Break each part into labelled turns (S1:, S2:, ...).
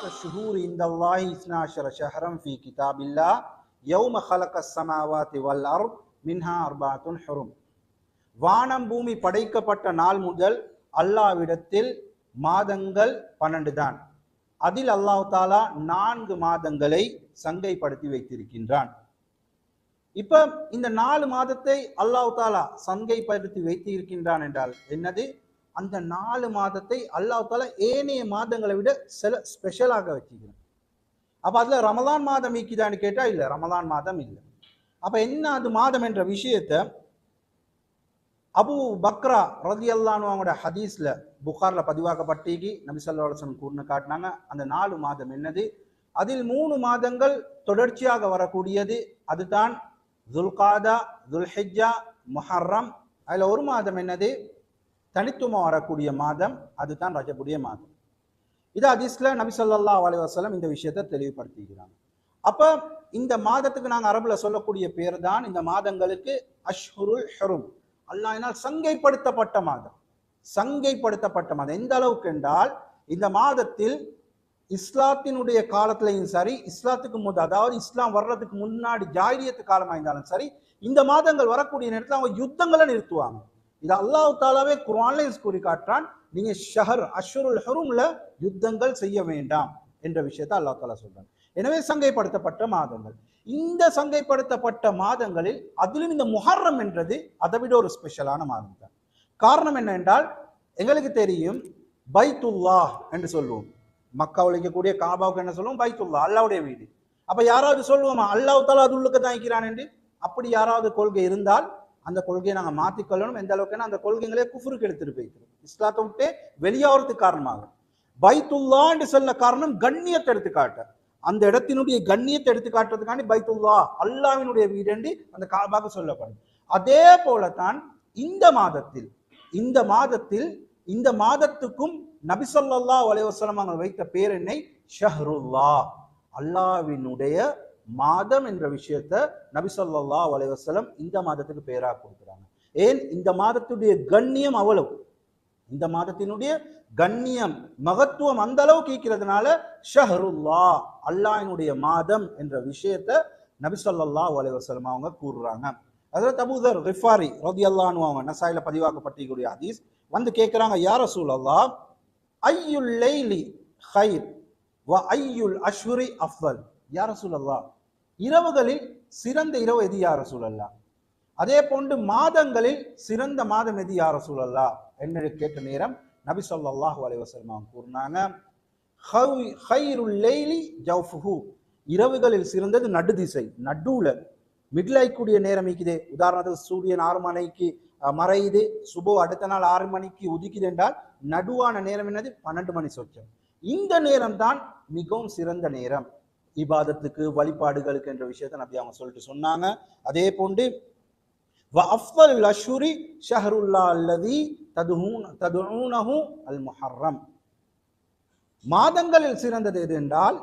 S1: இத்தத்த ஷுஹூர் இந்த அல்லாஹி இஸ்னாஷர ஷஹரம் ஃபி கிதாபில்லா யௌம خلق السماوات والارض மின்ஹா அர்பாத்துன் ஹுரும் வானம் பூமி படைக்கப்பட்ட நாள் முதல் அல்லாவிடத்தில் மாதங்கள் பன்னெண்டு தான் அதில் அல்லாஹ் தாலா நான்கு மாதங்களை சங்கைப்படுத்தி வைத்திருக்கின்றான் இப்ப இந்த நாலு மாதத்தை அல்லாஹ் தாலா சங்கைப்படுத்தி வைத்து இருக்கின்றான் என்றால் என்னது அந்த நாலு மாதத்தை அல்லாஹ் ஏனைய மாதங்களை விட சில ஸ்பெஷலாக வச்சுக்கிறான். அப்போ அதில் ரமதான் மாதம் இருக்குதான்னு கேட்டால் இல்லை ரமதான் மாதம் இல்லை. அப்போ என்ன அது மாதம் என்ற விஷயத்தை அபு பக்ரா ரதி அவங்களோட ஹதீஸ்ல புகாரில் பதிவாக்கப்பட்டீங்கி நபி ஸல்லல்லாஹு அலைஹி காட்டினாங்க அந்த நாலு மாதம் என்னது? அதில் மூணு மாதங்கள் தொடர்ச்சியாக வரக்கூடியது அதுதான் துல்காதா துல்ஹிஜ்ஜா முஹர்ரம். அதில் ஒரு மாதம் என்னது? தனித்துவம் வரக்கூடிய மாதம் அதுதான் ரஜபுடைய மாதம். இது அதிஸ்ல நபி சொல்லா அலைஹி வஸல்லம் இந்த விஷயத்தை தெளிவுபடுத்திக்கிறாங்க. அப்போ இந்த மாதத்துக்கு நாங்கள் அரபுல சொல்லக்கூடிய பேர் தான் இந்த மாதங்களுக்கு அஷ்ஹுருல் ஹெரும். அல்லாஹ்வினால் சங்கைப்படுத்தப்பட்ட மாதம். சங்கைப்படுத்தப்பட்ட மாதம். எந்த அளவுக்கு என்றால் இந்த மாதத்தில் இஸ்லாத்தினுடைய காலத்திலையும் சரி இஸ்லாத்துக்கு முன் அதாவது இஸ்லாம் வர்றதுக்கு முன்னாடி ஜாயிரியத்து காலமாக இருந்தாலும் சரி இந்த மாதங்கள் வரக்கூடிய நேரத்தில் அவங்க யுத்தங்களை நிறுத்துவாங்க. இது அல்லாஹ் தாலாவே குரான்லையும் கூறி காட்டுறான் நீங்க ஷஹர் அஷ்ருல் ஹுரும்ல யுத்தங்கள் செய்ய வேண்டாம் என்ற விஷயத்தை அல்லாஹ் தாலா சொல்றான். எனவே சங்கைப்படுத்தப்பட்ட மாதங்கள். இந்த சங்கைப்படுத்தப்பட்ட மாதங்களில் அதிலும் இந்த முஹர்ரம் என்றது அதை விட ஒரு ஸ்பெஷலான மாதம் தான். காரணம் என்ன என்றால் எங்களுக்கு தெரியும் பைத்துல்லா என்று சொல்லுவோம். மக்காவில் இருக்கக்கூடிய காபாவுக்கு என்ன சொல்லுவோம்? பைத்துல்லா அல்லாவுடைய வீடு. அப்ப யாராவது சொல்லுவோமா அல்லாஹ் தாலா அது உள்ளுக்கு தான் இருக்கிறான் என்று? அப்படி யாராவது கொள்கை இருந்தால் அந்த கொள்கையை நாங்கள் மாற்றிக்கொள்ளணும் எந்த அளவுக்குன்னா அந்த கொள்கைகளே குஃபுருக்கு எடுத்துட்டு போய்க்கிறோம் இஸ்லாத்தை விட்டு வெளியாகிறதுக்கு காரணமாகும் பைத்துல்லா என்று சொல்ல காரணம் கண்ணியத்தை எடுத்துக்காட்ட. அந்த இடத்தினுடைய கண்ணியத்தை எடுத்து காட்டுறதுக்காண்டி பைத்துல்லா அல்லாவினுடைய வீடு அந்த காபாக சொல்லப்படும். அதே போலத்தான் இந்த மாதத்தில் இந்த மாதத்தில் இந்த மாதத்துக்கும் நபிசல்லா வலைவசலம் அவங்க வைத்த பேர் என்னை? ஷஹ்ருல்லா. அல்லாவினுடைய மாதம் என்ற விஷயத்த நபிசல்லா ஸல்லல்லாஹு இந்த மாதத்துக்கு பெயராக கொடுக்குறாங்க. ஏன்? இந்த மாதத்துடைய கண்ணியம் அவ்வளவு. இந்த மாதத்தினுடைய கண்ணியம் மகத்துவம் அந்த அளவு இருக்கிறதுனால ஷஹருல்லா அல்லாஹினுடைய மாதம் என்ற விஷயத்த நபிசல்லா ஸல்லல்லாஹு அவங்க கூறுறாங்க. அதில் அபூதர் ரிஃபாரி ரதியல்லான்னு அவங்க நசாயில பதிவாக்கப்பட்டிருக்கக்கூடிய ஹதீஸ் வந்து கேட்குறாங்க யார சூழல்லா ஐயுல் லைலி ஹைர் வ ஐயுல் அஸ்வரி அஃபல் யார சூழல்லா இரவுகளில் சிறந்த இரவு எது யார சூழல்லா அதே போன்று மாதங்களில் சிறந்த மாதம் எது யார சூழல்லா என்று கேட்ட நேரம் நபி சொல்லாஹு அலைஹி கூறினாங்க "ஹை- இரவுகளில் சிறந்தது நடு திசை நடுவுல. மிடில் நேரம் இருக்குது உதாரணத்துக்கு சூரியன் ஆறு மணிக்கு மறையுது. சுபோ அடுத்த நாள் ஆறு மணிக்கு உதிக்குது என்றால் நடுவான நேரம் என்னது? பன்னெண்டு மணி சொச்சம். இந்த நேரம் தான் மிகவும் சிறந்த நேரம். இபாதத்துக்கு வழிபாடுகளுக்கு என்ற விஷயத்த நபி அவங்க சொல்லிட்டு சொன்னாங்க. அதே போன்று அஃபல் அஷுரி ஷஹருல்லா அல்லதி அல் முஹர்ரம் மாதங்களில் சிறந்தது எது என்றால்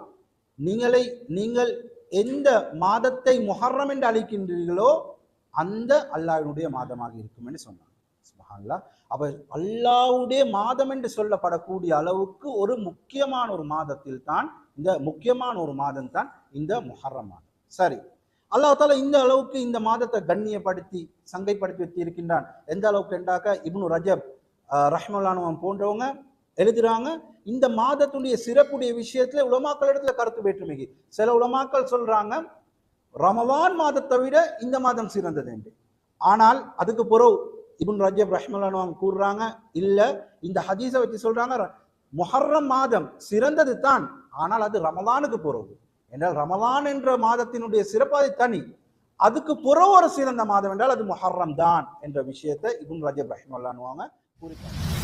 S1: நீங்களை நீங்கள் எந்த மாதத்தை முஹர்ரம் என்று அழைக்கின்றீர்களோ அந்த அல்லாவினுடைய மாதமாக இருக்கும் என்று சொன்னாங்க. சுபஹான்லா அல்லாவுடைய மாதம் என்று சொல்லப்படக்கூடிய அளவுக்கு ஒரு முக்கியமான ஒரு மாதத்தில் தான் இந்த முக்கியமான ஒரு மாதம் தான் இந்த முஹர்ரம் மாதம். சரி. அல்லாஹ் இந்த அளவுக்கு இந்த மாதத்தை கண்ணியப்படுத்தி சங்கைப்படுத்தி வச்சு இருக்கின்றான் எந்த அளவுக்கு என்றாக்க இப்னு ரஜப் ரஹ்மலானுவம் போன்றவங்க எழுதுறாங்க இந்த மாதத்துடைய சிறப்புடைய விஷயத்துல உலமாக்கள் இடத்துல கருத்து வேற்றுமைக்கு. சில உலமாக்கள் சொல்றாங்க ரமவான் மாதத்தை விட இந்த மாதம் சிறந்தது என்று. ஆனால் அதுக்கு பிறகு இபுன் ரஜப் ரஹ்மலானுவம் கூறுறாங்க இல்ல இந்த ஹதீஸை வச்சு சொல்றாங்க ர- முஹர்ரம் மாதம் சிறந்தது தான் ஆனால் அது ரமலானுக்கு பிறகு. என்றால் ரமலான் என்ற மாதத்தினுடைய சிறப்பு அது தனி. அதுக்கு புற ஒரு சிறந்த மாதம் என்றால் அது முஹர்ரம் தான் என்ற விஷயத்தை இபுன் ரஜப் ரஹ்மல்லானுவாங்க கூறிட்டாங்க